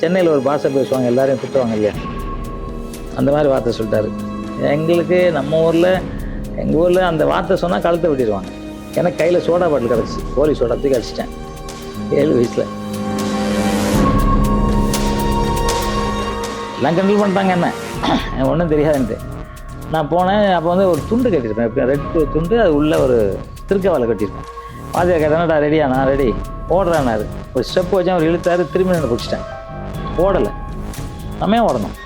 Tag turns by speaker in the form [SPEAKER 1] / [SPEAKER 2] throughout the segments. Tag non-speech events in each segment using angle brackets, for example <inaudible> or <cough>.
[SPEAKER 1] சென்னையில் ஒரு பாஷை பேசுவாங்க எல்லாரையும் திட்டுவாங்க இல்லையா? அந்த மாதிரி வார்த்தை சொல்லிட்டாரு. எங்களுக்கு நம்ம ஊரில் எங்கள் ஊரில் அந்த வார்த்தை சொன்னால் கழுத்தை விட்டிடுவாங்க. எனக்கு கையில் சோடா பாட்டில் கிடச்சி கோலி சோடா தூக்கி அடிச்சிட்டேன். ஏழு வயசில். எல்லாம் கண்ட்ரோல் பண்ணிட்டாங்க என்ன? எனக்கு ஒன்றும் தெரியாதுன்ட்டு. நான் போனேன் அப்போ வந்து ஒரு துண்டு கட்டியிருப்பேன். எப்படி ரெட் துண்டு அது உள்ள ஒரு திருக்கவாலை கட்டியிருப்பேன். வாத்தியார் கேட்டானடா ரெடியா நான் ரெடி ஓடுறேன்னாரு ஒரு ஸ்டெப் வச்சேன் அவர் இழுத்தாரு திரும்பி நான் பிடிச்சிட்டேன். ஓடலை. நம்ம ஓடணும்.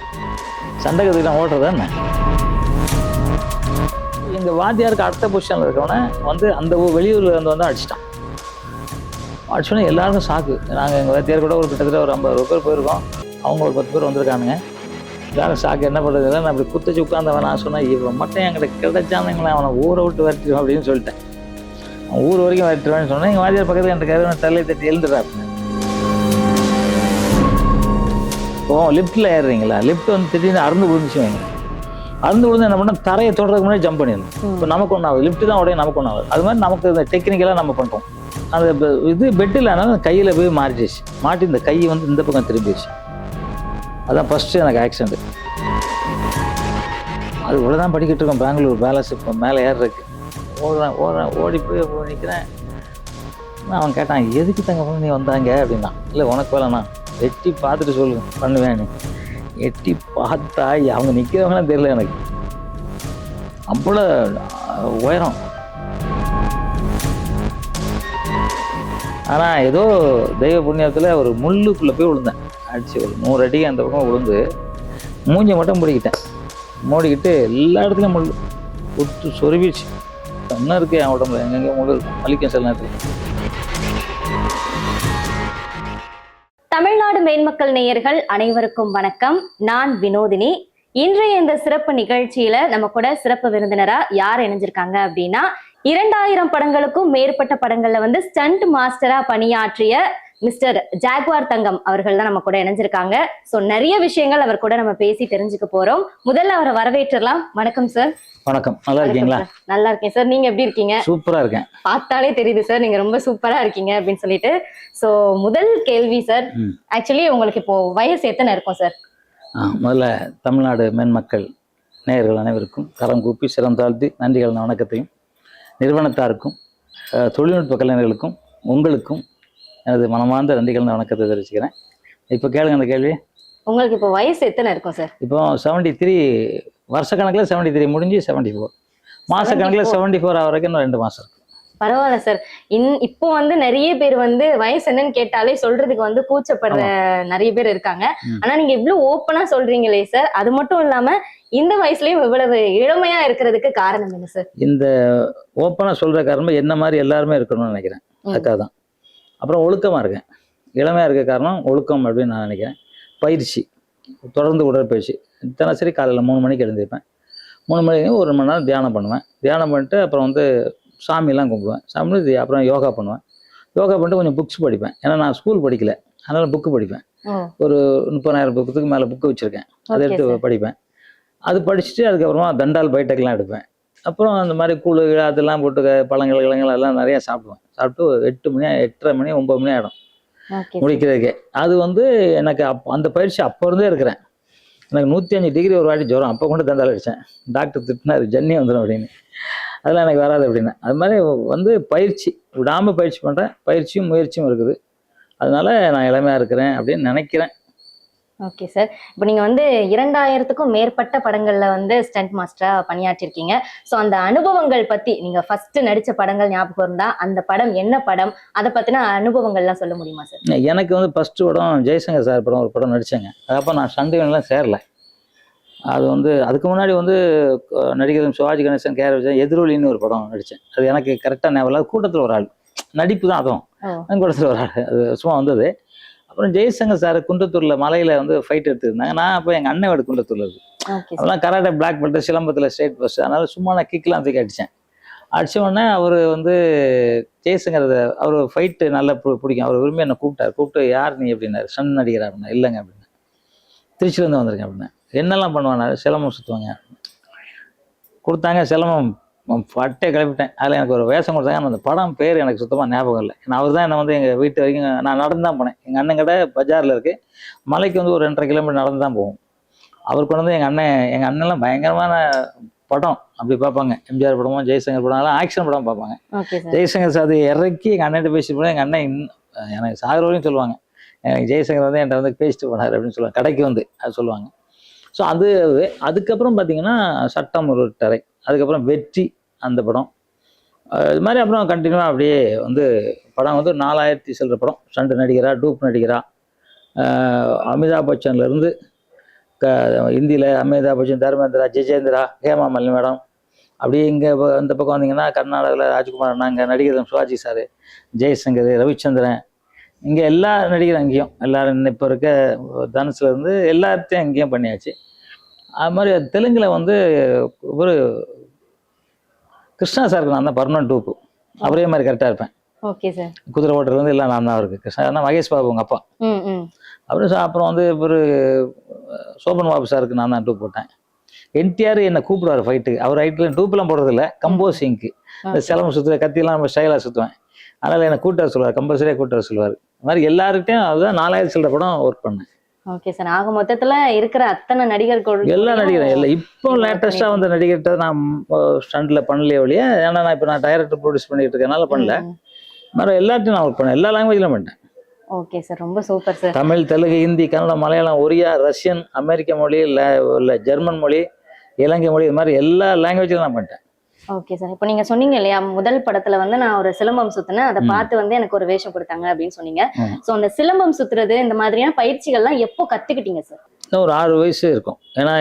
[SPEAKER 1] சண்டை கற்றுக்கலாம் ஓடுறது என்ன? எங்கள் வாத்தியாருக்கு அடுத்த பொசிஷனில் இருக்கவனே வந்து அந்த ஊ- வெளியூர்ல இருந்து வந்து அடிச்சிட்டான். அடிச்சோன்னே எல்லாருக்கும் சாக்கு நாங்கள் எங்கள் வாத்தியார் கூட ஒரு கிட்டத்தட்ட ஒரு ஐம்பது பேர் போயிருக்கோம். அவங்க ஒரு பத்து பேர் வந்திருக்கானுங்க. எல்லாரும் சாக்கு என்ன பண்ணுறது நான் அப்படி குத்தச்சு உட்காந்தவன் நான் சொன்னேன் இவன் மட்டும் என்கிட்ட கிடைச்சானுங்களே அவனை ஊரை விட்டு வரட்டிடுவான் அப்படின்னு சொல்லிட்டேன். அவன் ஊர் வரைக்கும் வரட்டுவான்னு சொன்னேன். எங்கள் வாத்தியார் பக்கத்தில் என்கிட்ட கருவனை தள்ளி தட்டி எழுந்துடுறா இப்போ லிஃப்ட்டில் ஏறுறீங்களா? லிஃப்ட் வந்து திடீர்னு அறுந்து விழுந்துச்சு வைங்க. அறுந்து விழுந்து என்ன பண்ணோம் தரையை தொடறதுக்கு முன்னாடி ஜம்ப் பண்ணிடணும். இப்போ நமக்கு ஒன்றும் ஆகுது. லிஃப்ட் தான் உடைய நமக்கு ஒன்றும் ஆகுது. அது மாதிரி நமக்கு இந்த டெக்னிக்கலாக நம்ம பண்ணுறோம் அந்த இது பெட்டில் ஆனால் கையில் போய் மாறிடுச்சு. மாட்டி இந்த கை வந்து இந்த பக்கம் திரும்பிடுச்சு. அதான் ஃபஸ்ட்டு எனக்கு ஆக்சிடென்ட் அது உள்ள தான் படிக்கிட்டு இருக்கோம். பெங்களூர் பேலன்ஸ் இப்போ மேலே ஏறுறதுக்கு. ஓடுறேன் ஓடுறேன் ஓடி போய் நிற்கிறேன் நான் அவன் கேட்டான் எதுக்கு தங்க நீ வந்தாங்க? அப்படின்னா இல்லை உனக்கு வேலைண்ணா. எட்டி பார்த்துட்டு சொல்லு பண்ணுவேன் எட்டி பார்த்தா அவங்க நிற்கிறவங்களாம் தெரியல எனக்கு. அவ்வளோ உயரம். ஆனால் ஏதோ தெய்வ புண்ணியத்தில் ஒரு முள்ளுக்குள்ளே போய் விழுந்தேன். அடிச்சு ஒரு நூறு அடி அந்த பக்கம் விழுந்து மூஞ்சை மட்டும் மூடிக்கிட்டேன். மூடிக்கிட்டு எல்லா இடத்துலையும் முள் விட்டு சொருவிச்சு என்ன இருக்குது என் உடம்புல. எங்கெங்கே முள் இருக்கும் வலிக்கும் சில நேரத்தில்.
[SPEAKER 2] தமிழ்நாடு மேன்மக்கள் நேயர்கள் அனைவருக்கும் வணக்கம். நான் வினோதினி. இன்றைய இந்த சிறப்பு நிகழ்ச்சியில நம்ம கூட சிறப்பு விருந்தினரா யார் இணைஞ்சிருக்காங்க அப்படின்னா இரண்டாயிரம் படங்களுக்கும் மேற்பட்ட படங்கள்ல வந்து ஸ்டண்ட் மாஸ்டரா பணியாற்றிய மிஸ்டர் ஜாக்வார் தங்கம் அவர்கள் தான் நம்ம கூட இணைஞ்சிருக்காங்க. சோ நிறைய விஷயங்கள் அவர் கூட நம்ம பேசி தெரிஞ்சுக்க போறோம். முதல்ல அவரை வரவேற்றலாம். வணக்கம் சார்
[SPEAKER 1] வணக்கம். நல்லா இருக்கீங்களா?
[SPEAKER 2] நல்லா இருக்கேன் சார். நீங்க எப்படி இருக்கீங்க?
[SPEAKER 1] சூப்பராக இருக்கேன்.
[SPEAKER 2] பார்த்தாலே தெரியுது சார். நீங்க ரொம்ப சூப்பரா இருக்கீங்க அப்படின்னு சொல்லிட்டு. சோ முதல் கேள்வி சார். ஆக்சுவலி உங்களுக்கு இப்போ வயசு எத்தனை இருக்கும் சார்?
[SPEAKER 1] முதல்ல தமிழ்நாடு மென்மக்கள் நேயர்கள் அனைவருக்கும் கரம் கூப்பி சிரம் தாழ்த்தி நன்றிகள் வணக்கத்தையும். நிறுவனத்தாருக்கும் தொழில்நுட்ப கலைஞர்களுக்கும் உங்களுக்கும் எனது மனமார்ந்த நன்றிகள் வணக்கத்தை தெரிவிச்சுக்கிறேன். இப்போ கேளுங்க அந்த கேள்வி
[SPEAKER 2] உங்களுக்கு இப்போ வயசு எத்தனை இருக்கும் சார்?
[SPEAKER 1] இப்போ செவன்டி த்ரீ வருஷ கணக்கில் செவன்டி த்ரீ முடிஞ்சு செவன்டி ஃபோர் மாத கணக்கில்
[SPEAKER 2] 74.
[SPEAKER 1] செவன்டி ஃபோர் ஆகிற வரைக்கும் ரெண்டு மாதம் இருக்கு.
[SPEAKER 2] பரவாயில்ல சார் இன் இப்போ வந்து நிறைய பேர் வந்து வயசு என்னன்னு கேட்டாலே சொல்றதுக்கு வந்து கூச்சப்படுற நிறைய பேர் இருக்காங்க. ஆனா நீங்க இவ்வளவு ஓப்பனா சொல்றீங்களே சார் அது மட்டும் இல்லாம இந்த வயசுலயும் இவ்வளவு இளமையா இருக்கிறதுக்கு காரணம் என்ன சார்
[SPEAKER 1] இந்த ஓப்பனாக சொல்கிற காரணம் என்ன மாதிரி எல்லாருமே இருக்கணும்னு நினைக்கிறேன். அதுக்காக தான் அப்புறம் ஒழுக்கமாக இருக்கேன். இளமையாக இருக்க காரணம் ஒழுக்கம் அப்படின்னு நான் நினைக்கிறேன். பயிற்சி. தொடர்ந்து உடற்பயிற்சி. தினசரி காலையில் மூணு மணிக்கு எழுந்திருப்பேன். மூணு மணிக்கு ஒரு மணி நேரம் தியானம் பண்ணுவேன். தியானம் பண்ணிட்டு அப்புறம் வந்து சாமியெல்லாம் கும்பிடுவேன். சாமி அப்புறம் யோகா பண்ணுவேன். யோகா பண்ணிட்டு கொஞ்சம் புக்ஸ் படிப்பேன். ஏன்னா நான் ஸ்கூல் படிக்கல. அதனால் புக்கு படிப்பேன். ஒரு முப்பதாயிரம் புக்குக்கு மேலே புக்கு வச்சுருக்கேன். அதை எடுத்து. படிப்பேன். அது படிச்சுட்டு அதுக்கப்புறமா தண்டால் பைட்டெக்லாம் எடுப்பேன். அப்புறம் அந்த மாதிரி கூழ் அதெல்லாம் போட்டு பழங்கள் கிழங்கள் எல்லாம் நிறையா சாப்பிடுவேன். சாப்பிட்டு எட்டு மணி எட்டரை மணி ஒம்பது மணி ஆகிடும். முடிக்கிறதுக்கே. அது வந்து எனக்கு அப் அந்த பயிற்சி அப்போ இருந்தே இருக்கிறேன். எனக்கு நூற்றி அஞ்சு டிகிரி ஒரு வாட்டி ஜுரம். அப்போ கொண்டு தண்டால் அடித்தேன். டாக்டர் திட்டினார் ஜன்னி வந்துடும் அப்படின்னு. அதெல்லாம் எனக்கு வராது அப்படின்னு. அது மாதிரி வந்து பயிற்சி விடாமல் பயிற்சி பண்ணுறேன் பயிற்சியும் முயற்சியும் இருக்குது. அதனால நான் இளமையாக இருக்கிறேன் அப்படின்னு நினைக்கிறேன்.
[SPEAKER 2] ஓகே சார் இப்போ நீங்க வந்து இரண்டாயிரத்துக்கும் மேற்பட்ட படங்கள்ல வந்து ஸ்டண்ட் மாஸ்டரா பணியாற்றிருக்கீங்க. ஸோ அந்த அனுபவங்கள் பத்தி நீங்க ஃபர்ஸ்ட் நடிச்ச படங்கள் ஞாபகம் இருந்தா அந்த படம் என்ன படம்? அதை பத்தின அனுபவங்கள்லாம் சொல்ல முடியுமா சார்
[SPEAKER 1] எனக்கு வந்து ஃபஸ்ட்டு படம் ஜெய்சங்கர் சார் படம் ஒரு படம் நடித்தேங்க அப்போ நான் சண்டைகள்லாம் சேரல. அது வந்து அதுக்கு முன்னாடி வந்து அஹ், நடிகர் சிவாஜி கணேசன் கேர விஜயன் எதிரொலின்னு ஒரு படம் நடித்தேன் அது எனக்கு கரெக்டாக ஞாபகம் கூட்டத்தில் ஒரு ஆள். நடிப்பு தான் அதுவும். கூட்டத்தில் ஒரு ஆள். அது சும்மா வந்தது. அப்புறம் ஜெய்சங்கர் சார் குன்றத்தூரில் மலையில் வந்து ஃபைட் எடுத்துருந்தாங்க. நான் அப்போ எங்கள் அண்ணன் வீடு குன்றத்தூரில் இருக்கு. அதெல்லாம் கராட்டே பிளாக் பெல்ட் சிலம்பத்தில் ஸ்டேட் ஃபஸ்ட் அதனால சும்மா நான் கிக்லாம் தூக்கி அடித்தேன் அடிச்ச உடனே அவர் வந்து ஜெய்சங்கர் அவர் ஃபைட்டு நல்லா பிடிக்கும். அவர் விரும்பி என்னை கூப்பிட்டார். கூப்பிட்டு யார் நீ? அப்படின்னாரு. சன் நடிகர்? அப்படின்னா இல்லைங்க அப்படின்னா திருச்சியிலேருந்து வந்திருக்கேன் அப்படின்னா என்னெல்லாம் பண்ணுவாங்க சிலம்பம் சுற்றுவாங்க கொடுத்தாங்க சிலம்பம். பட்டே கிளப்பிட்டேன். அதில் எனக்கு ஒரு வேஷம் கொடுத்தாங்க. ஆனா அந்த படம் பேர் எனக்கு சுத்தமாக ஞாபகம் இல்லை. நான் அவர் தான் என்னை வந்து எங்கள் வீட்டு வரைக்கும் நான் நடந்து தான் போனேன். எங்கள் அண்ணன் கடை பஜாரில் இருக்குது மலைக்கு வந்து ஒரு ரெண்டரை கிலோமீட்டர் நடந்து தான் போவோம். அவர் கொண்டு வந்து எங்கள் அண்ணன் எங்கள் அண்ணன்லாம் பயங்கரமான படம். அப்படி பார்ப்பாங்க. எம்ஜிஆர் படமோ ஜெய்சங்கர் படம் எல்லாம் ஆக்ஷன் படம் பார்ப்பாங்க. ஜெய்சங்கர் சார் அதை இறக்கி எங்கள் அண்ணன் பேசிட்டு போனால் எங்கள் அண்ணன் இன்னும் எனக்கு சாகர வரையும் சொல்லுவாங்க. எனக்கு ஜெய்சங்கர் வந்து என்கிட்ட வந்து பேசிட்டு போனார் அப்படின்னு சொல்லுவாங்க. கடைக்கு வந்து அது சொல்லுவாங்க. ஸோ அது அதுக்கப்புறம் பார்த்தீங்கன்னா சட்டம் ஒரு டரை அதுக்கப்புறம் வெற்றி அந்த படம். இது மாதிரி அப்புறம் கண்டினியூவாக அப்படியே வந்து படம் வந்து நாலாயிரத்தி சில்லற படம். சண்டு நடிகரா டூப் நடிகரா. அமிதாப் பச்சன்லேருந்து க இந்தியில் அமிதாப் பச்சன் தர்மேந்திரா ஜெஜேந்திரா ஹேமா மல்லி மேடம். அப்படியே இங்கே இந்த பக்கம் வந்தீங்கன்னா கர்நாடகாவில் ராஜ்குமார் அண்ணா இங்கே நடிகர் சிவாஜி சார் ஜெய்சங்கர் ரவிச்சந்திரன். இங்கே எல்லா நடிகரும் அங்கேயும். எல்லாரும் இப்போ இருக்க தனுஷ்லேருந்து எல்லாத்தையும் அங்கேயும் பண்ணியாச்சு. அது மாதிரி தெலுங்கில் வந்து ஒரு கிருஷ்ணா சாருக்கு நான் தான் பர்மனன்ட் டூப்பு. அவரே மாதிரி கரெக்டாக இருப்பேன்.
[SPEAKER 2] Okay sir.
[SPEAKER 1] குதிரை ஓட்டுறது வந்து எல்லாம் நான் தான் அவருக்கு. கிருஷ்ணா மகேஷ் பாபு உங்கள் அப்பா. அப்புறம் அப்புறம் வந்து ஒரு சோபன் பாபு சாருக்கு நான் தான் டூப் போட்டேன். என்டிஆர் என்னை கூப்பிடுவார் ஃபைட்டுக்கு அவர் ஹைட்டில் டூப்லாம் போடுறதில்ல. கம்போசிங்க்கு இந்த சிலம்பு சுற்றுற கத்திலாம் நம்ம ஸ்டைலாக சுற்றுவேன் அதனால் என்னை கூட்ட சொல்லுவார். கம்பல்சரியாக கூட்ட சொல்லுவார். இந்த மாதிரி எல்லாருக்கிட்டையும் அதுதான் நாலாயிரம் சில்லற படம் ஒர்க் பண்ணேன்.
[SPEAKER 2] ஓகே சார் ஆக மொத்தத்துல இருக்கிற அத்தனை நடிகர்கள்
[SPEAKER 1] எல்லா நடிகரும். இல்லை இப்போ லேட்டஸ்ட்டாக வந்த நடிகர்கிட்ட நான் ஸ்டண்டில் பண்ணலையே ஒழிய ஏன்னா நான் இப்போ நான் டைரக்டர் ப்ரொடியூஸ் பண்ணிட்டு இருக்கனால பண்ணல. மறு எல்லாத்தையும் நான் ஒர்க் பண்ணேன் எல்லா லாங்குவேஜ்லையும் பண்ணிட்டேன்.
[SPEAKER 2] ஓகே சார் ரொம்ப super sir
[SPEAKER 1] Tamil Telugu Hindi Kannada Malayalam Oriya Russian அமெரிக்க மொழி இல்லை இல்லை ஜெர்மன் மொழி இலங்கை மொழி இது மாதிரி எல்லா லாங்குவேஜிலும் நான் பண்ணிட்டேன்.
[SPEAKER 2] ஓகே சார் இப்போ நீங்க சொன்னீங்க இல்லையா முதல் படத்துல வந்து நான் ஒரு சிலம்பம் சுத்தினேன். அதை. பார்த்து வந்து எனக்கு ஒரு வேஷம் கொடுத்தாங்க அப்படின்னு சொன்னீங்க. சோ அந்த சிலம்பம் சுத்துறது இந்த மாதிரியான பயிற்சிகள்லாம் எப்போ கத்துக்கிட்டீங்க சார்
[SPEAKER 1] ஒரு ஆறு வயசு இருக்கும். ஏன்னா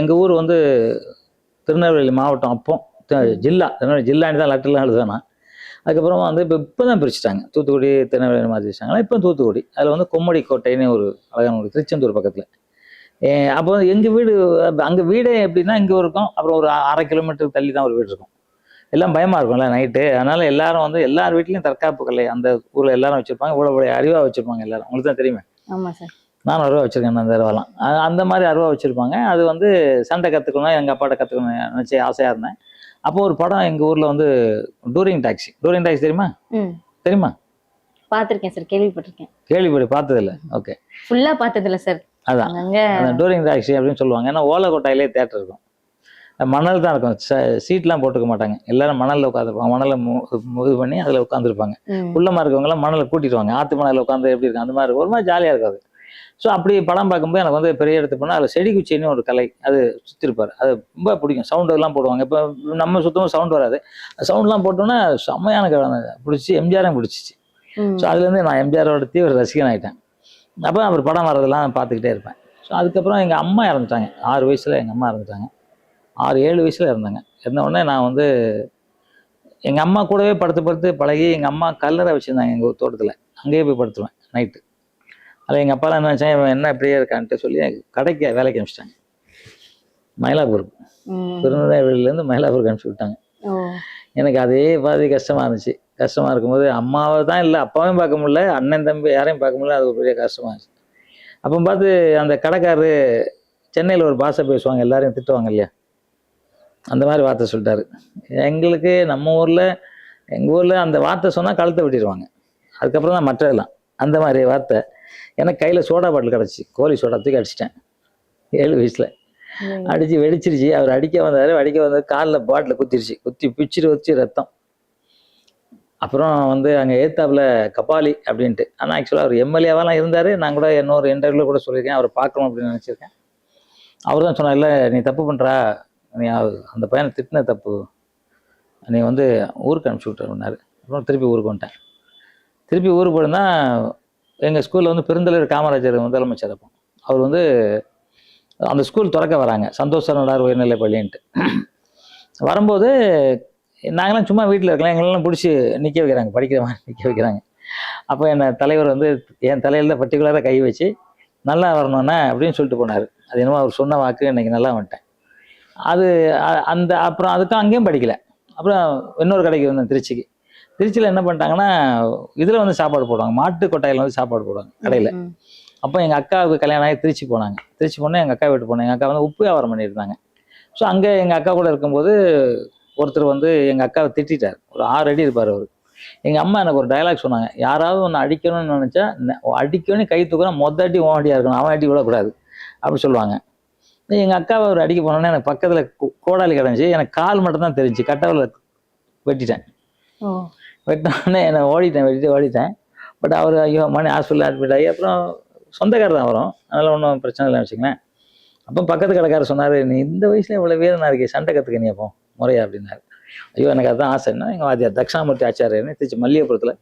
[SPEAKER 1] எங்கள் ஊர் வந்து திருநெல்வேலி மாவட்டம் அப்போ ஜில்லா திருநெல்வேலி ஜில்லான்னு தான் லெட்டர்லாம் எழுதுவேன். அதுக்கப்புறமா வந்து இப்போ இப்போ தான் பிரிச்சுட்டாங்க. தூத்துக்குடி திருநெல்வேலி மாதிரி வச்சாங்களா இப்போ தூத்துக்குடி. அதில் வந்து கொம்மடி கோட்டைன்னு ஒரு அழகான ஒரு திருச்செந்தூர் பக்கத்தில். அப்போ எங்கள் வீடு அங்கே வீடே எப்படின்னா இங்கே இருக்கும் அப்புறம் ஒரு அரை கிலோமீட்டர் தள்ளி தான் ஒரு வீடு இருக்கும். எல்லாம் பயமாக இருக்கும்ல நைட்டு அதனால எல்லாரும் வந்து எல்லார் வீட்லேயும் தற்காப்பு கலை அந்த ஊரில் எல்லாரும் வச்சுருப்பாங்க இவ்வளோ இவ்வளோ அறிவாக வச்சுருப்பாங்க எல்லாரும். உங்களுக்கு தான் தெரியுமே?
[SPEAKER 2] ஆமா சார்
[SPEAKER 1] நானும் அருவா வச்சுருக்கேன் அந்த அருவாலாம் அந்த மாதிரி அருவா வச்சுருப்பாங்க. அது வந்து சண்டை கற்றுக்கணும் எங்கள் அப்பாட்ட கற்றுக்கணும் நினச்சி ஆசையாக இருந்தேன். அப்போ ஒரு படம் எங்கள் ஊரில் வந்து டூரிங் டாக்ஸி. டூரிங் டாக்ஸி தெரியுமா? தெரியுமா?
[SPEAKER 2] பார்த்திருக்கேன் சார் கேள்விப்பட்டிருக்கேன்.
[SPEAKER 1] கேள்விப்படி பார்த்ததில்ல. ஓகே.
[SPEAKER 2] ஃபுல்லா பார்த்தது இல்ல சார்
[SPEAKER 1] அதான். அந்த டூரிங் டாக்ஸி அப்படின்னு சொல்லுவாங்க. ஏன்னா ஓலக்கோட்டையிலே தேட்டர் இருக்கும். மணல் தான் இருக்கும். சீட்லாம் போட்டுக்க மாட்டாங்க. எல்லாரும் மணலில் உட்காந்துருப்பாங்க. மணலை மு- இது பண்ணி அதில் உட்காந்துருப்பாங்க. உள்ளமாக இருக்கவங்களாம் மணலை கூட்டிட்டு வாங்க. ஆற்று மணலில் உட்காந்து எப்படி இருக்கும் அந்த மாதிரி இருக்கும். ஒரு மாதிரி ஜாலியாக இருக்காது ஸோ அப்படி படம் பார்க்கும்போது எனக்கு வந்து பெரிய இடத்துக்கு போனால் அதில் செடி குச்சின்னு ஒரு கலை அது சுற்றிருப்பார் அது ரொம்ப பிடிக்கும். சவுண்ட் எல்லாம் போடுவாங்க. இப்போ நம்ம சுத்தமாக சவுண்ட் வராது. சவுண்ட்லாம் போட்டோன்னா செம்மையான பிடிச்சி எம்ஜிஆரையும் பிடிச்சிச்சு. ஸோ அதுலேருந்து நான் எம்ஜிஆரோட தீவிர ரசிகன் ஆகிட்டேன் அப்போ அவர் படம் வர்றதெல்லாம் பார்த்துக்கிட்டே இருப்பேன். ஸோ அதுக்கப்புறம் எங்கள் அம்மா இறந்துட்டாங்க. ஆறு வயசில் எங்கள் அம்மா இறந்துட்டாங்க. ஆறு ஏழு வயசில் இருந்தாங்க இருந்த உடனே நான் வந்து எங்கள் அம்மா கூடவே படுத்து படுத்து பழகி எங்கள் அம்மா கல்லறை வச்சுருந்தாங்க எங்கள் தோட்டத்தில். அங்கேயே போய் படுத்துருவேன் நைட்டு அதில் எங்கள் அப்பாலாம் என்ன இவன் என்ன இப்படியே இருக்கான்ட்டு சொல்லி கடைக்கு வேலைக்கு அனுப்பிச்சிட்டாங்க. மயிலாப்பூர்.
[SPEAKER 2] ம்.
[SPEAKER 1] திருநெல்வேலியிலேருந்து மயிலாப்பூருக்கு அனுப்பிச்சி விட்டாங்க. எனக்கு அதே பாதி கஷ்டமாக இருந்துச்சு. கஷ்டமாக இருக்கும்போது அம்மாவை தான் இல்லை அப்பாவையும் பார்க்க முடியல அண்ணன் தம்பி யாரையும் பார்க்க முடியல அது ஒரு பெரிய கஷ்டமாக இருந்துச்சு. அப்போ பார்த்து அந்த கடைக்காரரு சென்னையில் ஒரு பாஷை பேசுவாங்க எல்லாரையும் திட்டுவாங்க இல்லையா? அந்த மாதிரி வார்த்தை சொல்லிட்டாரு. எங்களுக்கு நம்ம ஊரில் எங்கள் ஊரில் அந்த வார்த்தை சொன்னால் கழுத்தை வெட்டிடுவாங்க. அதுக்கப்புறம் தான் மற்றதெல்லாம் அந்த மாதிரி வார்த்தை. எனக்கு கையில் சோடா பாட்டில் கிடச்சி கோழி சோடா தூக்கி அடிச்சிட்டேன். ஏழு வயசில். அடிச்சு வெடிச்சிருச்சு. அவர் அடிக்க வந்தாரு அடிக்க வந்தாரு காலில் பாட்டில் குத்திருச்சு. குத்தி பிச்சிரு வச்சு ரத்தம். அப்புறம் வந்து அங்கே ஏத்தாப்புல கபாலி அப்படின்ட்டு. ஆனால் ஆக்சுவலாக அவர் எம்எல்ஏவெல்லாம் இருந்தார். நான் கூட இன்னொரு இன்டர்வியூவில் கூட சொல்லியிருக்கேன். அவர் பார்க்கணும் அப்படின்னு நினச்சிருக்கேன். அவர் தான் சொன்னார் இல்லை நீ தப்பு பண்ணுறா நீ அந்த பையனை திட்டின தப்பு. நீ வந்து ஊருக்கு அனுப்பிச்சி விட்டுருந்தாரு அப்புறம் திருப்பி ஊருக்கு வந்துட்டேன். திருப்பி ஊருக்கு போயிருந்தா எங்கள் ஸ்கூலில் வந்து பெருந்தலைவர் காமராஜர் முதலமைச்சர் அப்போ. அவர் வந்து அந்த ஸ்கூல் திறக்க வராங்க. சந்தோஷ் சரணார் உயர்நிலை பள்ளின்ட்டு. வரும்போது நாங்களாம் சும்மா வீட்டில் இருக்கலாம் எங்களெல்லாம் பிடிச்சி நிற்க வைக்கிறாங்க படிக்கிற மாதிரி <laughs> நிற்க வைக்கிறாங்க. அப்போ என்னை தலைவர் வந்து என் தலையில் பர்டிகுலராக கை வச்சு நல்லா வரணுண்ணே அப்படின்னு சொல்லிட்டு போனார். அது என்னமோ அவர் சொன்ன வாக்கு இன்னைக்கு நல்லா வந்துட்டேன். அது அந்த அப்புறம் அதுக்கும் அங்கேயும் படிக்கல. அப்புறம் இன்னொரு கடைக்கு வந்தேன் திருச்சிக்கு. திருச்சியில் என்ன பண்ணிட்டாங்கன்னா இதில் வந்து சாப்பாடு போடுவாங்க மாட்டு கொட்டாயில் வந்து சாப்பாடு போடுவாங்க கடையில். அப்போ எங்கள் அக்காவுக்கு கல்யாணம் ஆகி திருச்சி போனாங்க. திருச்சி போனால் எங்கள் அக்கா வீட்டு போனேன். எங்கள் அக்கா வந்து உப்பு வியாபாரம் பண்ணியிருந்தாங்க ஸோ அங்கே எங்கள் அக்கா கூட இருக்கும்போது ஒருத்தர் வந்து எங்கள் அக்காவை திட்டிட்டார். ஒரு ஆறு அடி இருப்பார் அவர். எங்கள் அம்மா எனக்கு ஒரு டயலாக் சொன்னாங்க. யாராவது ஒன்று அடிக்கணும்னு நினச்சா அடிக்கணும் கை தூக்கணும் மொத்த அடி அடியாக இருக்கணும். அவன் அடி விடக்கூடாது. அப்படி சொல்லுவாங்க. எங்கள் அக்காவை ஒரு அடிக்க போனோன்னே எனக்கு பக்கத்தில் கோடாலி கிடந்துச்சு எனக்கு கால் மட்டும் தான் தெரிஞ்சு. கட்டவில் வெட்டிட்டேன். வெட்டினோடனே என்னை ஓடிட்டேன் வெட்டிட்டு ஓடிட்டேன். பட் அவர் ஐயோ மணி ஹாஸ்பிட்டல் அட்மிட் ஆகி அப்புறம் சொந்தக்காரர் தான் வரும் அதனால் ஒன்றும் பிரச்சனை இல்லை வச்சுங்களேன் அப்போ பக்கத்து கடைக்காரர் சொன்னார் நீ இந்த வயசுல இவ்வளோ வீரனா இருக்கே. சண்டை கற்றுக்க நீ அப்போ. முறையா அப்படின்னாரு. ஐயோ எனக்கு அதுதான் ஆசைன்னா எங்கள் வாத்தியார் தட்சிணாமூர்த்தி ஆச்சாரியன்னு திருச்சி மல்லிகைப்புறத்தில்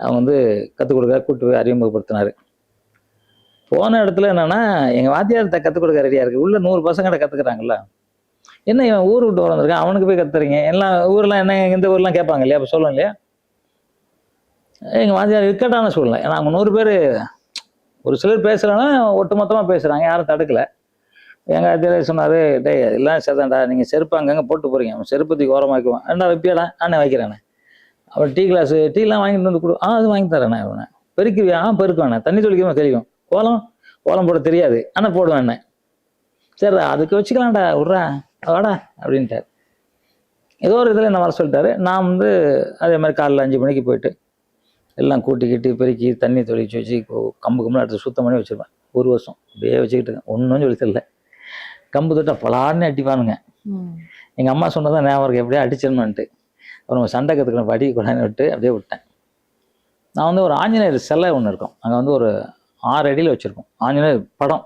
[SPEAKER 1] அவங்க வந்து கற்றுக் கொடுக்க கூட்டு போய் அறிமுகப்படுத்தினார். போன இடத்துல என்னென்னா எங்கள் வாத்தியார் கற்றுக் கொடுக்க ரெடியாக இருக்குது உள்ளே நூறு பசங்கிட்ட கற்றுக்குறாங்கல்ல என்ன இவன் ஊர் விட்டு வந்திருக்கான் அவனுக்கு போய் கற்றுறீங்க எல்லாம் ஊரெலாம் என்ன இந்த ஊர்லாம் கேட்பாங்க இல்லையா? அப்போ சொல்லுவோம் இல்லையா? எங்கள் வாத்தியார் இக்கட்டான சூழ்நிலை. ஏன்னா அவங்க நூறு பேர் ஒரு சிலர் பேசுகிறாங்கன்னா ஒட்டு மொத்தமாக பேசுகிறாங்க யாரும் தடுக்கல. எங்கள் வாத்தியார் சொன்னார் டேய் எல்லாம் சரிதான்டா நீங்கள் செருப்பு அங்கங்கே போட்டு போகிறீங்க அவன் செருப்பு ஓரமாக்குவான் ஏன்டா வைப்பியாடா அண்ணே வைக்கிறேண்ணே அவன் டீ கிளாஸ் டீலாம் வாங்கிட்டு வந்து கொடு. ஆ அது வாங்கி தரேண்ணே அவனை பெருக்குவியா? ஆ பெருக்குவாண்ணே தண்ணி தொளிக்காம தெரியும் கோலம்? கோலம் போட தெரியாது. ஆனால் போடுவேண்ணே சரி அதுக்கு வச்சுக்கலாம்டா விட்றா. வாடா அப்படின்ட்டார். ஏதோ ஒரு இதில் என்ன வர சொல்லிட்டாரு. நான் வந்து அதே மாதிரி காலைல அஞ்சு மணிக்கு போயிட்டு எல்லாம் கூட்டிக்கிட்டு பெருக்கி தண்ணி தொளிச்சு வச்சு கம்பு கம்பு எடுத்து சுத்தம் பண்ணி வச்சுருப்பேன். ஒரு வருஷம். அப்படியே வச்சுக்கிட்டு இருக்கேன். ஒன்றும் சொல்லி தெரியல கம்பு தொட்டா பலார்னு அடிப்பானுங்க. எங்கள் அம்மா சொன்னதான் ஞாபகம் இருக்கு. எப்படியே அடிச்சிடணுன்ட்டு அப்புறம் சண்டை கற்றுக்கணும் படி கூடாதுன்னு விட்டு அப்படியே விட்டேன். நான் வந்து ஒரு ஆஞ்சநேயர் சிலை ஒன்று இருக்கும். அங்கே வந்து ஒரு ஆறு அடியில் வச்சுருக்கோம் ஆஞ்சநேயர் படம்.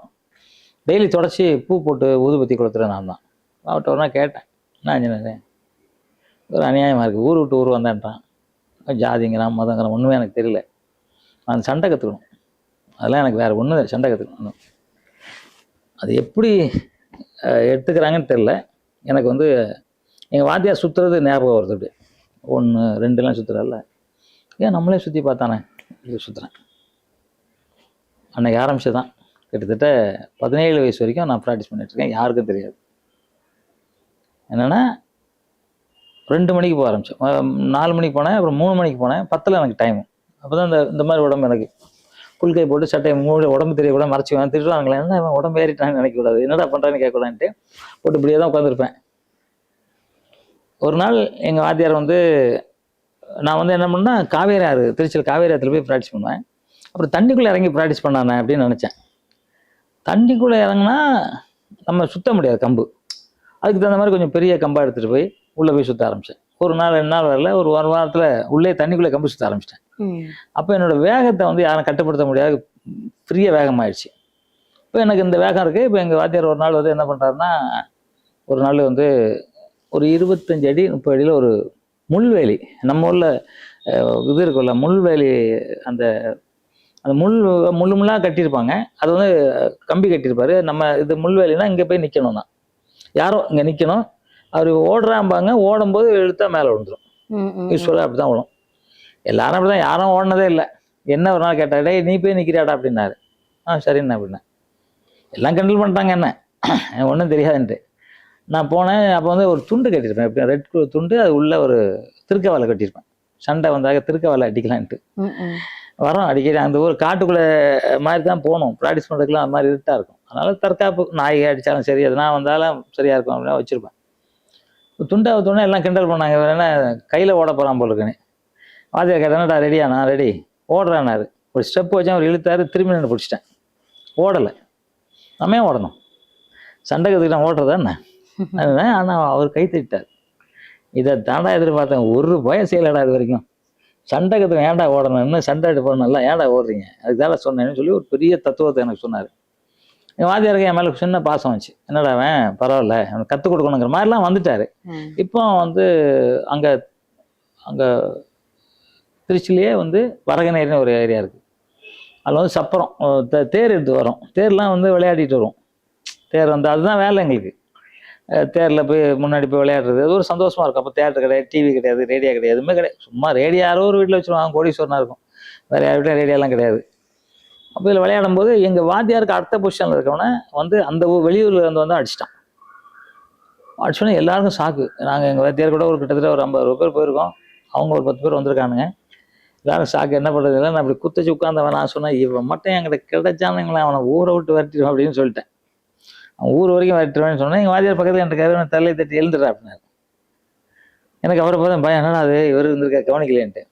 [SPEAKER 1] டெய்லி தொடச்சி பூ போட்டு ஊதுபத்தி கொடுத்துறேன் நான் தான். அவர்கிட்ட ஒரு நாள் கேட்டேன். என்ன ஆஞ்சநேயர்? ஒரு அநியாயமாக இருக்குது ஊர் விட்டு ஊர் வந்தேன்ட்டான் ஜாதிங்கிறான் மதங்கிறான் ஒன்றுமே எனக்கு தெரியல. நான் சண்டை கற்றுக்கணும் அதெல்லாம் எனக்கு வேறு ஒன்றும் சண்டை கற்றுக்கணும் அது எப்படி எடுத்துக்கிறாங்கன்னு தெரில எனக்கு வந்து எங்கள் வாத்தியார் சுற்றுறது ஞாபகம் வருது அப்படி ஒன்று ரெண்டுலாம் சுற்றுறல ஏன் நம்மளே சுற்றி பார்த்தானே? இது சுற்றுறேன் அன்னைக்கு ஆரம்பிச்சு தான் கிட்டத்தட்ட பதினேழு வயசு வரைக்கும் நான் ப்ராக்டிஸ் பண்ணிகிட்ருக்கேன் யாருக்கும் தெரியாது. என்னென்னா ரெண்டு மணிக்கு போக ஆரம்பித்தேன் நாலு மணிக்கு போனேன் அப்புறம் மூணு மணிக்கு போனேன். பத்தில் எனக்கு டைம் அப்போ தான் இந்த இந்த மாதிரி உடம்பு எனக்கு புல்கை போட்டு சட்டையை மூடி உடம்பு தெரியக்கூட மறைச்சிக்குவேன் திட்டுவாங்களே என்ன இவன் உடம்பு ஏறிட்டான்னு நினைக்கக்கூடாது. என்னடா பண்ணுறான்னு கேட்கக்கூடாதுன்ட்டு போட்டு இப்படியே தான் உட்காந்துருப்பேன் ஒரு நாள் எங்கள் வாத்தியார் வந்து நான் வந்து என்ன பண்ணால் காவேரி ஆறு திருச்சியில் காவேரி ஆற்றுல போய் ப்ராக்டிஸ் பண்ணுவேன். அப்புறம் தண்ணிக்குள்ளே இறங்கி ப்ராக்டிஸ் பண்ணானே அப்படின்னு நினச்சேன். தண்ணிக்குள்ளே இறங்குனா நம்ம சுத்த முடியாது கம்பு. அதுக்கு தகுந்த மாதிரி கொஞ்சம் பெரிய கம்பாக எடுத்துகிட்டு போய் உள்ளே போய் சுற்ற ஆரம்பித்தேன் ஒரு நாள் ரெண்டு நாள் வரல. ஒரு ஒரு வாரத்தில் உள்ளே தண்ணிக்குள்ளே கம்பு ஆரம்பிச்சிட்டேன். அப்போ என்னோட வேகத்தை வந்து யாரும் கட்டுப்படுத்த முடியாது. ஃப்ரீயாக வேகமாயிடுச்சு. இப்போ எனக்கு இந்த வேகம் இருக்குது இப்போ எங்கள் வாத்தியார் ஒரு நாள் வந்து என்ன பண்ணுறாருன்னா ஒரு நாள் வந்து ஒரு இருபத்தஞ்சு அடி முப்பது அடியில் ஒரு முள்வேலி நம்ம ஊரில் இது இருக்குல்ல முள்வேலி அந்த அந்த முள் முள்ளு முள்ளாக கட்டியிருப்பாங்க. அது வந்து கம்பி கட்டியிருப்பாரு. நம்ம இது முள்வேலினா இங்கே போய் நிற்கணும் தான் யாரோ இங்கே நிற்கணும் அவர் ஓடுறாம்பாங்க ஓடும்போது இழுத்தா மேலே விழுந்துரும்.
[SPEAKER 2] ம், ம், ம்.
[SPEAKER 1] யூஸ்வலாக அப்படி தான் விழும். எல்லாரும் அப்படி தான் யாரும் ஓடினதே இல்லை. என்ன ஒரு நாள் கேட்டா நீ போய் நிற்கிறாடா அப்படின்னாரு. ஆ சரிண்ணா அப்படின்னா. எல்லாம் கண்ட்ரோல் பண்ணிட்டாங்க என்ன? <clears throat> ஒன்றும் தெரியாதுன்ட்டு. நான் போனேன் அப்போ வந்து ஒரு துண்டு கட்டியிருப்பேன். எப்படி ரெட் துண்டு அது உள்ள ஒரு திருக்கவாலை கட்டியிருப்பேன். சண்டை வந்தாக திருக்கவாலை அடிக்கலான்ட்டு. வரோம் அடிக்கடி. அந்த ஊர் காட்டுக்குள்ளே மாதிரி தான் போகணும். ப்ராக்டிஸ் பண்ணுறதுக்குலாம் அந்த மாதிரி இருட்டாக இருக்கும். அதனால தற்காப்பு நாய் அடித்தாலும் சரி எதுனா வந்தாலும் சரியாக இருக்கும் அப்படின்னா வச்சுருப்பேன். துண்டா துண்டா எல்லாம் கிண்டல் பண்ணாங்க. இவன் என்ன கையில் ஓட போகிறான் போல இருக்குன்னு. வாத்தியார் கேட்டேன்டா ரெடியா நான் ரெடி ஓடுறானாரு ஒரு ஸ்டெப் வச்சேன் அவர் இழுத்தாரு திரும்பி நின்று பிடிச்சிட்டேன். ஓடலை. நம்ம ஏன் ஓடணும்? சண்டை கற்றுக்கிட்டேன் ஓடுறதா என்ன? ஆனால் அவர் கை தட்டிட்டார். இதை தாண்டா எதிர்பார்த்தேன். ஒரு பயம் செய்யலடா இது வரைக்கும். சண்டை கற்றுக்க ஏன்டா ஓடணும்னு சண்டை எடுப்போம் நல்லா ஏன்டா ஓடுறீங்க? அதுக்கு தானே சொன்னேன்னு சொல்லி ஒரு பெரிய தத்துவத்தை எனக்கு சொன்னார். என் வாத்தியாருக்கு என் மேலே சின்ன பாசம் வச்சு என்னடா அவன் பரவாயில்ல. அவனுக்கு கற்றுக் கொடுக்கணுங்கிற மாதிரிலாம் வந்துட்டார். இப்போ வந்து அங்கே அங்கே திருச்சிலேயே வந்து வரகநேரின்னு ஒரு ஏரியா இருக்குது அதில் வந்து சப்பரம். தேர் எடுத்து வரும். தேர்லாம் வந்து விளையாடிட்டு வரும் தேர் வந்து அதுதான் வேலை எங்களுக்கு. தேரில் போய் முன்னாடி போய் விளையாடுறது. அது ஒரு சந்தோஷமா இருக்கும். அப்போ தேட்டர் கிடையாது டிவி கிடையாது ரேடியோ கிடையாது. எதுவுமே கிடையாது. சும்மா ரேடியோ யாரோ ஒரு வீட்டில் வச்சுருவாங்க. கோடீஸ்வரனாக இருக்கும். வேறு யார் வீட்டில் ரேடியோலாம் கிடையாது. அப்போ இதில் விளையாடும் போது எங்கள் வாத்தியாருக்கு அடுத்த பொசிஷனில் இருக்கவனை வந்து அந்த வெளியூரில் இருந்து வந்து அடிச்சிட்டான். அடிச்சோன்னே எல்லாருக்கும் சாக்கு நாங்கள் எங்கள் வாத்தியார் கூட ஒரு கிட்டத்தட்ட ஒரு ஐம்பது பேர் போயிருக்கோம். அவங்க ஒரு பத்து பேர் வந்திருக்கானுங்க. எல்லாரும் சாக்கு என்ன பண்ணுறது இல்லை நான் அப்படி குத்தச்சு உட்காந்தவன் நான் சொன்னேன் இவன் மட்டும் என்கிட்ட கிடைச்சானுங்களே அவனை ஊரை விட்டு விரட்டிடுவான் அப்படின்னு சொல்லிட்டேன். அவன் ஊர் வரைக்கும் விரட்டுவேன்னு சொன்னேன். எங்கள் வாத்தியார் பக்கத்தில் என்கிட்ட கருவனை தலை தட்டி எழுந்துடுறா அப்படின்னாரு. எனக்கு அவரை பார்த்தா பயம் என்னடா அது இவர் இருந்திருக்கா கவனிக்கலேன்ட்டு